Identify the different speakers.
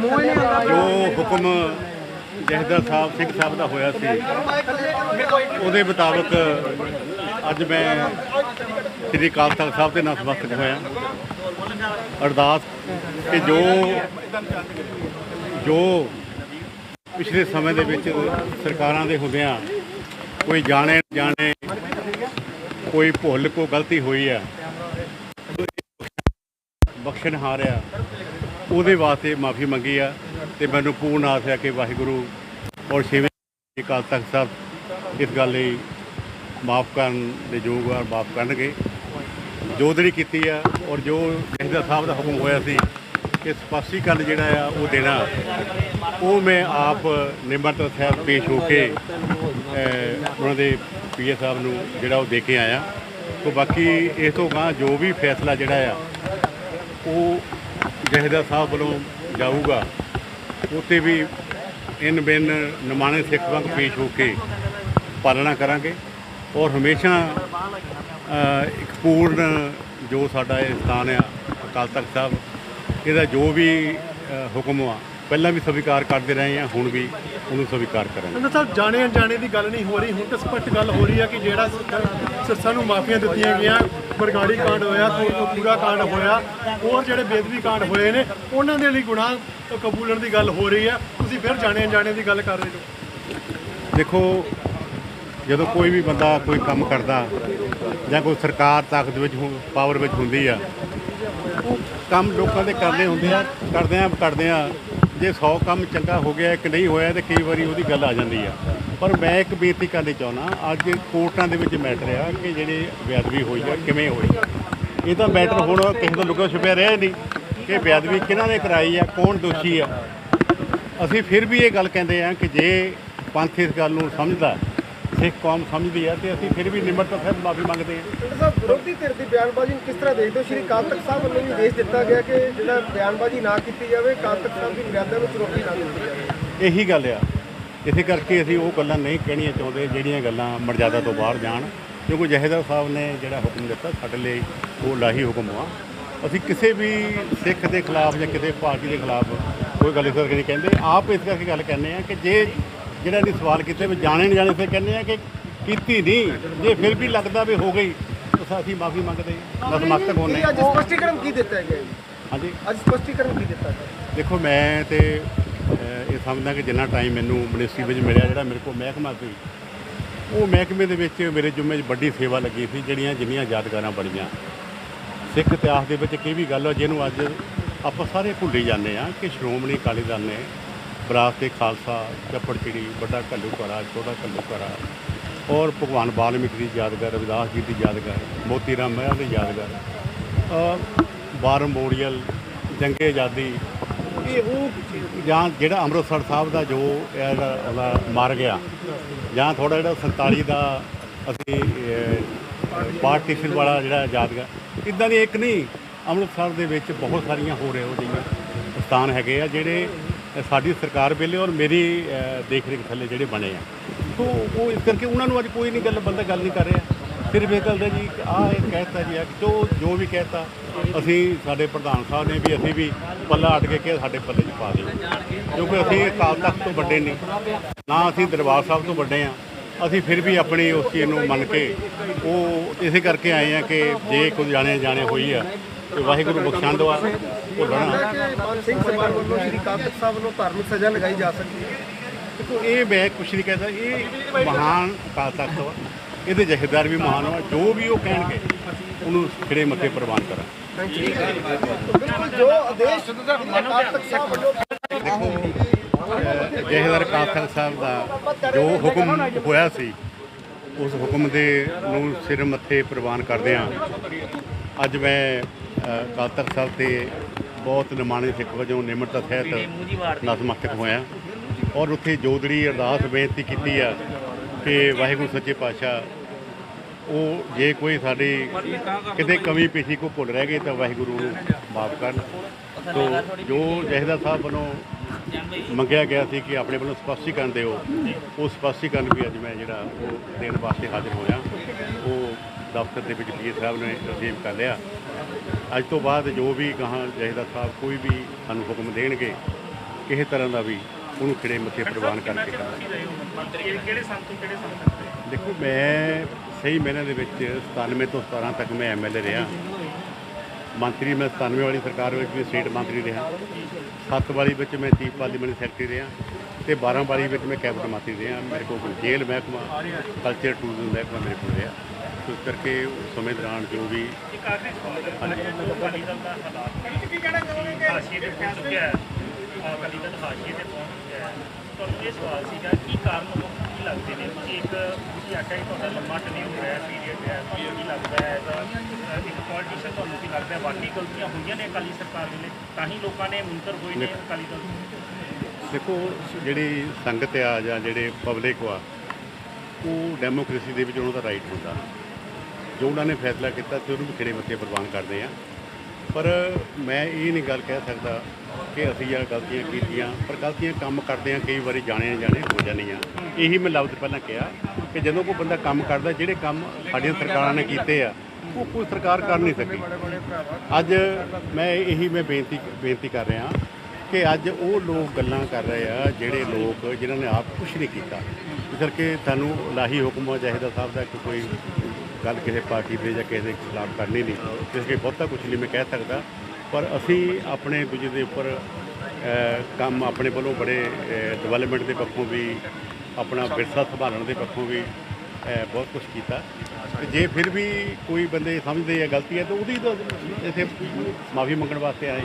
Speaker 1: ਜੋ ਹੁਕਮ ਜਹਦਰ ਸਾਹਿਬ, ਸਿੰਘ ਸਾਹਿਬ ਦਾ ਹੋਇਆ ਸੀ। ਉਹਦੇ ਮੁਤਾਬਕ ਅੱਜ ਮੈਂ ਸ੍ਰੀ ਅਕਾਲ ਤਖਤ ਸਾਹਿਬ ਦੇ ਨਾਲ ਨਤਮਸਤਕ ਹੋਇਆ। ਅਰਦਾਸ ਕਿ ਜੋ ਜੋ ਪਿਛਲੇ ਸਮੇਂ ਦੇ ਵਿੱਚ ਸਰਕਾਰਾਂ ਦੇ ਹੁੰਦਿਆਂ ਕੋਈ ਜਾਣੇ ਜਾਣੇ, ਕੋਈ ਭੁੱਲ ਕੋ ਗਲਤੀ ਹੋਈ ਆ ਬਖਸ਼ਣ ਹਾਰਿਆ ਉਹਦੇ ਵਾਸਤੇ ਮਾਫੀ ਮੰਗੀ ਆ ਤੇ ਮੈਨੂੰ ਪੂਰਨ ਆਸ ਹੈ ਕਿ ਵਾਹਿਗੁਰੂ ਔਰ ਛੇਵੇਂ ਅਕਾਲ ਤਖਤ ਸਾਹਿਬ ਇਸ ਗੱਲ ਲਈ ਮਾਫ ਕਰਨ ਦੇ ਯੋਗ ਆ, ਮਾਫ ਕਰਨਗੇ। ਜੋ ਜਿਹੜੀ ਕੀਤੀ ਆ ਔਰ ਜੋ ਜਹਦਰ ਸਾਹਿਬ ਦਾ ਹੁਕਮ ਹੋਇਆ ਸੀ ਕਿ ਸਪਸ਼ਟੀਕਰਨ ਜਿਹੜਾ ਆ ਉਹ ਦੇਣਾ, ਉਹ ਮੈਂ ਆਪ ਨਿਮਰਤਾ ਸਾਹਿਬ ਪੇਸ਼ ਹੋ ਕੇ ਉਹਨਾਂ ਦੇ ਪੀਏ ਸਾਹਿਬ ਨੂੰ ਜਿਹੜਾ ਉਹ ਦੇ ਕੇ ਆਇਆ। ਤੋਂ ਬਾਕੀ ਇਸ ਤੋਂ ਗਾਂ ਜੋ ਵੀ ਫੈਸਲਾ ਜਿਹੜਾ ਆ, ਉਹ ਜਹਦਰ ਸਾਹਿਬ ਵੱਲੋਂ ਜਾਊਗਾ ਉਤੇ ਵੀ ਇਨ ਬਿਨ ਨਿਮਾਣੇ ਸਿੱਖ ਵਾਂਗ ਪੇਸ਼ ਹੋ ਕੇ ਪਾਲਣਾ ਕਰਾਂਗੇ ਔਰ ਹਮੇਸ਼ਾ ਇੱਕ ਪੂਰਨ ਜੋ ਸਾਡਾ ਇਹ ਸਥਾਨ ਆ, ਅਕਾਲ ਤਖਤ ਸਾਹਿਬ, ਇਹਦਾ ਜੋ ਵੀ ਹੁਕਮ ਆ, ਪਹਿਲਾਂ ਵੀ ਸਵੀਕਾਰ ਕਰਦੇ ਰਹੇ ਆ, ਹੁਣ ਵੀ ਉਹਨੂੰ ਸਵੀਕਾਰ ਕਰਾਂਗੇ।
Speaker 2: ਅੰਦਰ ਸਾਹਿਬ, ਜਾਣੇ ਅਣਜਾਣੇ ਦੀ ਗੱਲ ਨਹੀਂ ਹੋ ਰਹੀ, ਹੁਣ ਤਾਂ ਸਪਸ਼ਟ ਗੱਲ ਹੋ ਰਹੀ ਹੈ ਕਿ ਜਿਹੜਾ ਸੱਸਾਂ ਨੂੰ ਮਾਫੀਆਂ ਦਿੱਤੀਆਂ ਗਈਆਂ। ਬਰਗਾੜੀ ਕਾਂਡ ਹੋਇਆ ਪੂਰਾ ਕਾਂਡ ਹੋਇਆ। ਹੋਰ ਜਿਹੜੇ ਬੇਦਬੀ ਕਾਂਡ ਹੋਏ ਨੇ, ਉਹਨਾਂ ਦੇ ਲਈ ਗੁਨਾਹ ਕਬੂਲਣ ਦੀ ਗੱਲ ਹੋ ਰਹੀ ਹੈ। ਤੁਸੀਂ ਫਿਰ ਜਾਣੇ ਅਣਜਾਣੇ ਦੀ ਗੱਲ ਕਰ ਰਹੇ ਹੋ।
Speaker 1: ਦੇਖੋ, ਜਦੋਂ ਕੋਈ ਵੀ ਬੰਦਾ ਕੋਈ ਕੰਮ ਕਰਦਾ ਜਾਂ ਕੋਈ ਸਰਕਾਰ ਤਾਕਤ ਵਿੱਚ ਪਾਵਰ ਵਿੱਚ ਹੁੰਦੀ ਆ, ਉਹ ਕੰਮ ਲੋਕਾਂ ਦੇ ਕਰਦੇ ਹੁੰਦੇ ਆ, ਕਰਦੇ ਆ ਕਰਦੇ ਆ। ਜੇ 100 ਕੰਮ ਚੰਗਾ ਹੋ ਗਿਆ ਇੱਕ ਨਹੀਂ ਹੋਇਆ ਤੇ ਕਈ ਵਾਰੀ ਉਹਦੀ ਗੱਲ ਆ ਜਾਂਦੀ ਆ। ਪਰ ਮੈਂ ਇੱਕ ਬੇਨਤੀ ਕਰਨੀ ਚਾਹੁੰਦਾ ਅੱਜ ਕੋਰਟਾਂ ਦੇ ਵਿੱਚ ਮੈਟਰ ਆ ਕਿ ਜਿਹੜੇ ਬੇਅਦਬੀ ਹੋਈ ਆ ਕਿਵੇਂ ਹੋਈ? ਇਹ ਤਾਂ ਮੈਟਰ ਹੁਣ ਕਿਸੇ ਤੋਂ ਲੁਕਿਆ ਛੁਪਿਆ ਰਿਹਾ ਹੀ ਨਹੀਂ ਕਿ ਬੇਅਦਬੀ ਕਿਹਨਾਂ ਨੇ ਕਰਾਈ ਆ ਕੌਣ ਦੋਸ਼ੀ ਆ। ਅਸੀਂ ਫਿਰ ਵੀ ਇਹ ਗੱਲ ਕਹਿੰਦੇ ਆ ਕਿ ਜੇ ਪੰਥ ਇਸ ਗੱਲ ਨੂੰ ਸਮਝਦਾ ਸਿੱਖ ਕੌਮ ਸਮਝਦੀ ਆ ਤੇ ਅਸੀਂ ਫਿਰ ਵੀ ਨਿਮਰਤਾ ਸਾਹਿਬ ਮਾਫੀ ਮੰਗਦੇ ਆ।
Speaker 3: ਡਾਕਟਰ ਸਾਹਿਬ ਵਿਰੋਧੀ ਧਿਰ ਦੀ ਬਿਆਨਬਾਜ਼ੀ ਨੂੰ ਕਿਸ ਤਰ੍ਹਾਂ ਦੇਖਦੇ ਹੋ? ਸ਼੍ਰੀ ਅਕਾਲ ਤਖਤ ਸਾਹਿਬ ਵੱਲੋਂ ਵੀ ਆਦੇਸ਼ ਦਿੱਤਾ ਗਿਆ ਕਿ ਜਿਹੜਾ ਬਿਆਨਬਾਜ਼ੀ ਨਾ ਕੀਤੀ ਜਾਵੇ ਤਖਤ ਸਾਹਿਬ ਦੀ ਮਰਿਆਦਾ ਨੂੰ ਚੁਣੌਤੀ ਨਾ ਦਿੱਤੀ ਜਾਵੇ।
Speaker 1: ਇਹੀ ਗੱਲ ਆ। ਇਸੇ ਕਰਕੇ ਅਸੀਂ ਉਹ ਗੱਲਾਂ ਨਹੀਂ ਕਹਿਣੀਆਂ ਚਾਹੁੰਦੇ ਜਿਹੜੀਆਂ ਗੱਲਾਂ ਮਰਜ਼ਾਦਾ ਤੋਂ ਬਾਹਰ ਜਾਣ। ਕਿਉਂਕਿ ਜਹੇਦਾਰ ਸਾਹਿਬ ਨੇ ਜਿਹੜਾ ਹੁਕਮ ਦਿੱਤਾ ਸਾਡੇ ਲਈ ਉਹ ਲਾਹੀ ਹੁਕਮ ਆ। ਅਸੀਂ ਕਿਸੇ ਵੀ ਸਿੱਖ ਦੇ ਖਿਲਾਫ ਜਾਂ ਕਿਸੇ ਪਾਰਟੀ ਦੇ ਖਿਲਾਫ ਕੋਈ ਗੱਲ ਇਸ ਕਰਕੇ ਨਹੀਂ ਕਹਿੰਦੇ। ਆਪ ਇਸ ਕਰਕੇ ਗੱਲ ਕਹਿੰਦੇ ਆ ਕਿ ਜੇ ਜਿਹੜਾ ਇਹਨੇ ਸਵਾਲ ਕੀਤੇ ਵੀ ਜਾਣੇ ਨਹੀਂ ਜਾਣੇ ਫਿਰ ਕਹਿੰਦੇ ਆ ਕਿ ਕੀਤੀ ਨਹੀਂ। ਜੇ ਫਿਰ ਵੀ ਲੱਗਦਾ ਵੀ ਹੋ ਗਈ ਤਾਂ ਅਸੀਂ ਮਾਫੀ ਮੰਗਦੇ ਹਾਂ। ਨਤਮਸਤਕ ਹੋਣੇ
Speaker 3: ਅੱਜ ਸਪਸ਼ਟੀਕਰਨ ਕੀ ਦਿੱਤਾ ਗਿਆ ਜੀ?
Speaker 1: ਹਾਂਜੀ।
Speaker 3: ਅੱਜ ਸਪਸ਼ਟੀਕਰਨ ਕੀ ਦਿੱਤਾ ਗਿਆ?
Speaker 1: ਦੇਖੋ ਮੈਂ ਤੇ ਇਹ ਸਮਝਦਾ ਕਿ ਜਿੰਨਾ ਟਾਈਮ ਮੈਨੂੰ ਮਿਨਿਸਟਰੀ ਵਿੱਚ ਮਿਲਿਆ ਜਿਹੜਾ ਮੇਰੇ ਕੋਲ ਮਹਿਕਮਾ ਸੀ ਉਹ ਮਹਿਕਮੇ ਦੇ ਵਿੱਚ ਮੇਰੇ ਜ਼ਿੰਮੇ 'ਚ ਵੱਡੀ ਸੇਵਾ ਲੱਗੀ ਸੀ ਜਿਹੜੀਆਂ ਜਿੰਨੀਆਂ ਯਾਦਗਾਰਾਂ ਬਣੀਆਂ। ਸਿੱਖ ਇਤਿਹਾਸ ਦੇ ਵਿੱਚ ਇਹ ਵੀ ਗੱਲ ਹੋ ਜਿਹਨੂੰ ਅੱਜ ਆਪਾਂ ਸਾਰੇ ਭੁੱਲੀ ਜਾਂਦੇ ਆ ਕਿ ਸ਼੍ਰੋਮਣੀ ਅਕਾਲੀ ਦਲ ਨੇ ਵਿਰਾਸਤ ਖਾਲਸਾ ਚੱਪੜਚਿੜੀ ਵੱਡਾ ਘੱਲੂ ਘਰਾ ਛੋਟਾ ਘੱਲੂ ਘਰਾ ਔਰ ਭਗਵਾਨ ਵਾਲਮੀਕੀ ਦੀ ਯਾਦਗਾਰ ਰਵਿਦਾਸ ਜੀ ਦੀ ਯਾਦਗਾਰ ਮੋਤੀ ਰਾਮ ਮਹਿਰਾ ਦੀ ਯਾਦਗਾਰ ਅ, ਬਾਰ ਮੋਰੀਅਲ ਜੰਗੇ ਆਜ਼ਾਦੀ ਇਹ ਉਹ ਜਾਂ ਜਿਹੜਾ ਅੰਮ੍ਰਿਤਸਰ ਸਾਹਿਬ ਦਾ ਜੋ ਇਹਦਾ ਉਹਦਾ ਗਿਆ, ਜਾਂ ਥੋੜਾ ਜਿਹੜਾ 47 ਦਾ ਅਸੀਂ ਪਾਰਟੀਸ਼ਨ ਵਾਲਾ ਜਿਹੜਾ ਯਾਦਗਾਰ ਇਦਾਂ ਦੀ ਇੱਕ ਨਹੀਂ, ਅੰਮ੍ਰਿਤਸਰ ਦੇ ਵਿੱਚ ਬਹੁਤ ਸਾਰੀਆਂ ਹੋ ਰਹੇ ਹੋ ਜਿਹੀਆਂ ਸਥਾਨ ਹੈਗੇ ਆ ਜਿਹੜੇ ਸਾਡੀ ਸਰਕਾਰ ਵੇਲੇ ਔਰ ਮੇਰੀ ਦੇਖ ਰੇਖ ਥੱਲੇ ਜਿਹੜੇ ਬਣੇ ਆ। ਸੋ ਉਹ ਇਸ ਕਰਕੇ ਉਹਨਾਂ ਨੂੰ ਅੱਜ ਕੋਈ ਨਹੀਂ ਗੱਲ, ਬੰਦਾ ਗੱਲ ਨਹੀਂ ਕਰ ਰਿਹਾ। ਸਿਰਫ ਇਹ ਗੱਲ ਦਾ ਜੀ ਆ ਇਹ ਕਹਿਤਾ ਜੀ ਆ ਕਿ ਜੋ ਜੋ ਵੀ ਕਹਿਤਾ ਅਸੀਂ ਸਾਡੇ ਪ੍ਰਧਾਨ ਸਾਹਿਬ ਨੇ ਵੀ ਅਸੀਂ ਵੀ ਪੱਲਾ ਅਟ ਕੇ ਕਿ ਸਾਡੇ ਪੱਲੇ 'ਚ ਪਾ ਦਿਓ ਕਿਉਂਕਿ ਅਸੀਂ ਅਕਾਲ ਤਖਤ ਤੋਂ ਵੱਡੇ ਨਹੀਂ ਨਾ ਅਸੀਂ ਦਰਬਾਰ ਸਾਹਿਬ ਤੋਂ ਵੱਡੇ ਆ ਅਸੀਂ ਫਿਰ ਵੀ ਆਪਣੀ ਉਸ ਚੀਜ਼ ਨੂੰ ਮੰਨ ਕੇ ਉਹ ਇਸੇ ਕਰਕੇ ਆਏ ਆ ਕਿ ਜੇ ਕੋਈ ਜਾਣੇ ਜਾਣੇ ਹੋਈ ਆ ਤੇ ਵਾਹਿਗੁਰੂ ਬਖਸ਼ੰਦ ਵਾ ਉਹ ਲਣਾ
Speaker 3: ਕਿ ਮਾਨ ਸਿੰਘ ਸਭਾ ਵੱਲੋਂ ਸ਼੍ਰੀ ਤਖਤ ਸਾਹਿਬ ਵੱਲੋਂ ਧਾਰਮਿਕ ਸਜ਼ਾ ਲਗਾਈ ਜਾ ਸਕਦੀ ਹੈ।
Speaker 1: ਇਹ ਮੈਂ ਕੁਛ ਨਹੀਂ ਕਹਿੰਦਾ ਇਹ ਮਹਾਨ ਅਕਾਲ ਤਖਤ ਵਾ। ਇਹਦੇ ਜਹੇਦਾਰ ਵੀ ਮਹਾਨ ਵਾ ਜੋ ਵੀ ਉਹ ਕਹਿਣਗੇ ਉਹਨੂੰ ਖਿੜੇ ਮੱਥੇ ਪ੍ਰਵਾਨ ਕਰਾਂ
Speaker 3: ਬਿਲਕੁਲ ਜੋ ਆਦੇਸ਼ ਤਖਤ ਸਾਹਿਬ ਵੱਲੋਂ
Speaker 1: ਦਾ ਜੋ ਹੁਕਮ ਹੋਇਆ ਸੀ ਉਸ ਹੁਕਮ ਦੇ ਨੂੰ ਸਿਰ ਮੱਥੇ ਪ੍ਰਵਾਨ ਕਰਦੇ ਆ ਅੱਜ ਮੈਂ ਤਖਤ ਸਾਹਿਬ ਤੇ ਬਹੁਤ ਨਿਮਾਣੇ ਸਿੱਖ ਵਜੋਂ ਨਿਮਰਤਾ ਸਹਿਤ ਨਤਮਸਤਕ ਹੋਇਆ ਔਰ ਉੱਥੇ ਜੋਦੜੀ ਅਰਦਾਸ ਬੇਨਤੀ ਕੀਤੀ ਆ ਕਿ ਵਾਹਿਗੁਰੂ ਸੱਚੇ ਪਾਤਸ਼ਾਹ ਉਹ ਜੇ ਕੋਈ ਸਾਡੀ ਕਿਤੇ ਕਮੀ ਪੇਸ਼ੀ ਕੋ ਭੁੱਲ ਰਹਿ ਗਈ ਤਾਂ ਵਾਹਿਗੁਰੂ ਨੂੰ ਮਾਫ ਕਰਨ। ਤੋ ਜੋ ਜਹੇਦਾਰ ਸਾਹਿਬ ਵੱਲੋਂ ਮੰਗਿਆ ਗਿਆ ਸੀ ਕਿ ਆਪਣੇ ਵੱਲੋਂ ਸਪਸ਼ਟੀਕਰਨ ਦਿਓ ਉਹ ਸਪਸ਼ਟੀਕਰਨ ਵੀ ਅੱਜ ਮੈਂ ਜਿਹੜਾ ਉਹ ਦੇਣ ਵਾਸਤੇ ਹਾਜ਼ਰ ਹੋਇਆ। ਉਹ ਦਫ਼ਤਰ ਦੇ ਵਿੱਚ ਪੀਏ ਸਾਹਿਬ ਨੇ ਰਸੀਵ ਕਰ ਲਿਆ। ਅੱਜ ਤੋਂ ਬਾਅਦ ਜੋ ਵੀ ਕਹਾਂ ਜਹੇਦਾਰ ਸਾਹਿਬ ਕੋਈ ਵੀ ਸਾਨੂੰ ਹੁਕਮ ਦੇਣਗੇ ਕਿਸੇ ਤਰ੍ਹਾਂ ਦਾ ਵੀ ਉਹਨੂੰ ਖਿੜੇ ਮੱਥੇ ਪ੍ਰਵਾਨ ਕਰਕੇ
Speaker 4: ਕਿਹੜੇ ਕਿਹੜੇ ਰਹੇ?
Speaker 1: ਦੇਖੋ ਮੈਂ ਸਹੀ ਮਹੀਨੇ ਦੇ ਵਿੱਚ 97 ਤੋਂ 17 ਤੱਕ ਮੈਂ ਐਮਐਲਏ ਰਿਹਾ। ਮੰਤਰੀ ਮੈਂ 97 ਵਾਲੀ ਸਰਕਾਰ ਵਿੱਚ ਵੀ ਸਟੇਟ ਮੰਤਰੀ ਰਿਹਾ। 7 ਵਾਲੀ ਵਿੱਚ ਮੈਂ ਚੀਫ ਪਾਰਲੀਮੈਂਟ ਸੈਕਟਰੀ ਰਿਹਾ ਤੇ 12 ਵਾਲੀ ਵਿੱਚ ਮੈਂ ਕੈਬਨਿਟ ਮੰਤਰੀ ਰਿਹਾ। ਮੇਰੇ ਕੋਲ ਜੇਲ੍ਹ ਮਹਿਕਮਾ ਕਲਚਰ ਟੂਰਿਜ਼ਮ ਮਹਿਕਮਾ ਮੇਰੇ ਕੋਲ ਰਿਹਾ। ਸੋ ਇਸ ਕਰਕੇ ਉਸ ਸਮੇਂ ਦੌਰਾਨ ਜੋ ਵੀ
Speaker 4: ਇੱਕ ਆਖਰੀ ਸਵਾਲ ਹੈ? ਅਕਾਲੀ ਦਲ ਦਾ ਹਾਲਾਤ ਕੀ ਕਹਿਣਾ ਚਾਹੋਗੇ ਚੁੱਕਿਆ ਹੈ। ਅਕਾਲੀ ਦਲ ਹਾਸ਼ੀਏ ਤੇ ਪਹੁੰਚ ਚੁੱਕਿਆ ਹੈ ਤੁਹਾਨੂੰ ਇਹ ਸਵਾਲ ਸੀਗਾ ਕੀ ਕਾਰਨ ਹੋ ਕੀ ਲੱਗਦੇ ਨੇ? ਤੁਸੀਂ ਇੱਕ ਤੁਸੀਂ ਆਖਿਆ ਕਿ ਤੁਹਾਡਾ ਲੰਮਾ ਟਨਿਊ ਹੋਇਆ ਪੀਰੀਅਡ ਹੈ ਤੁਹਾਨੂੰ ਕੀ ਲੱਗਦਾ ਹੈ? ਤਾਂ ਇੱਕ ਪੋਲੀਟੀਸ਼ੀਅਨ ਤੁਹਾਨੂੰ ਕੀ ਲੱਗਦਾ ਹੈ? ਬਾਕੀ ਗਲਤੀਆਂ ਹੋਈਆਂ ਨੇ ਅਕਾਲੀ ਸਰਕਾਰ ਵੇਲੇ ਤਾਂ ਹੀ ਲੋਕਾਂ ਨੇ ਮੁਨਕਰ ਹੋਏ ਨੇ ਅਕਾਲੀ ਦਲ ਤੋਂ
Speaker 1: ਦੇਖੋ ਜਿਹੜੀ ਸੰਗਤ ਆ ਜਾਂ ਜਿਹੜੇ ਪਬਲਿਕ ਆ ਉਹ ਡੈਮੋਕ੍ਰੇਸੀ ਦੇ ਵਿੱਚ ਉਹਨਾਂ ਦਾ ਰਾਈਟ ਹੁੰਦਾ। ਜੋ ਉਹਨਾਂ ਨੇ ਫੈਸਲਾ ਕੀਤਾ ਤੇ ਉਹਨੂੰ ਵੀ ਖਿੜੇ ਮੱਥੇ ਪ੍ਰਵਾਨ ਕਰਦੇ ਆ। ਪਰ ਮੈਂ ਇਹ ਨਹੀਂ ਗੱਲ ਕਹਿ ਸਕਦਾ ਕਿ ਅਸੀਂ ਇਹ ਗਲਤੀਆਂ ਕੀਤੀਆਂ, ਪਰ ਗਲਤੀਆਂ ਕੰਮ ਕਰਦੇ ਆ ਕਈ ਵਾਰੀ ਜਾਣੇ ਜਾਣੇ ਹੋ ਜਾਂਦੀਆਂ। ਇਹੀ ਮੈਂ ਲਫ਼ਜ਼ ਪਹਿਲਾਂ ਕਿਹਾ ਕਿ ਜਦੋਂ ਕੋਈ ਬੰਦਾ ਕੰਮ ਕਰਦਾ, ਜਿਹੜੇ ਕੰਮ ਸਾਡੀਆਂ ਸਰਕਾਰਾਂ ਨੇ ਕੀਤੇ ਆ, ਉਹ ਕੋਈ ਸਰਕਾਰ ਕਰ ਨਹੀਂ ਸਕੀ। ਅੱਜ ਮੈਂ ਇਹੀ ਮੈਂ ਬੇਨਤੀ ਬੇਨਤੀ ਕਰ ਰਿਹਾ ਕਿ ਅੱਜ ਉਹ ਲੋਕ ਗੱਲਾਂ ਕਰ ਰਹੇ ਆ, ਜਿਹੜੇ ਲੋਕ, ਜਿਨ੍ਹਾਂ ਨੇ ਆਪ ਕੁਝ ਨਹੀਂ ਕੀਤਾ। ਇਸ ਕਰਕੇ ਸਾਨੂੰ ਲਾਹੀ ਹੁਕਮ ਚਾਹੀਦਾ ਸਾਹਿਬ ਦਾ, ਕਿ ਕੋਈ ਗੱਲ ਕਿਸੇ ਪਾਰਟੀ ਦੇ ਜਾਂ ਕਿਸੇ ਦੇ ਖਿਲਾਫ ਕਰਨੀ ਨਹੀਂ। ਇਸ ਕਰਕੇ ਬਹੁਤਾ ਕੁਝ ਨਹੀਂ ਮੈਂ ਕਹਿ ਸਕਦਾ। ਪਰ ਅਸੀਂ ਆਪਣੇ ਦੂਜੇ ਦੇ ਉੱਪਰ ਕੰਮ ਆਪਣੇ ਵੱਲੋਂ ਬੜੇ ਡਿਵੈਲਪਮੈਂਟ ਦੇ ਪੱਖੋਂ ਵੀ, ਆਪਣਾ ਵਿਰਸਾ ਸੰਭਾਲਣ ਦੇ ਪੱਖੋਂ ਵੀ ਬਹੁਤ ਕੁਝ ਕੀਤਾ। ਤੇ ਜੇ ਫਿਰ ਵੀ ਕੋਈ ਬੰਦੇ ਸਮਝਦੇ ਆ ਗਲਤੀ ਹੈ ਤਾਂ ਉਹਦੀ ਤਾਂ ਇੱਥੇ ਮਾਫੀ ਮੰਗਣ ਵਾਸਤੇ ਆਏ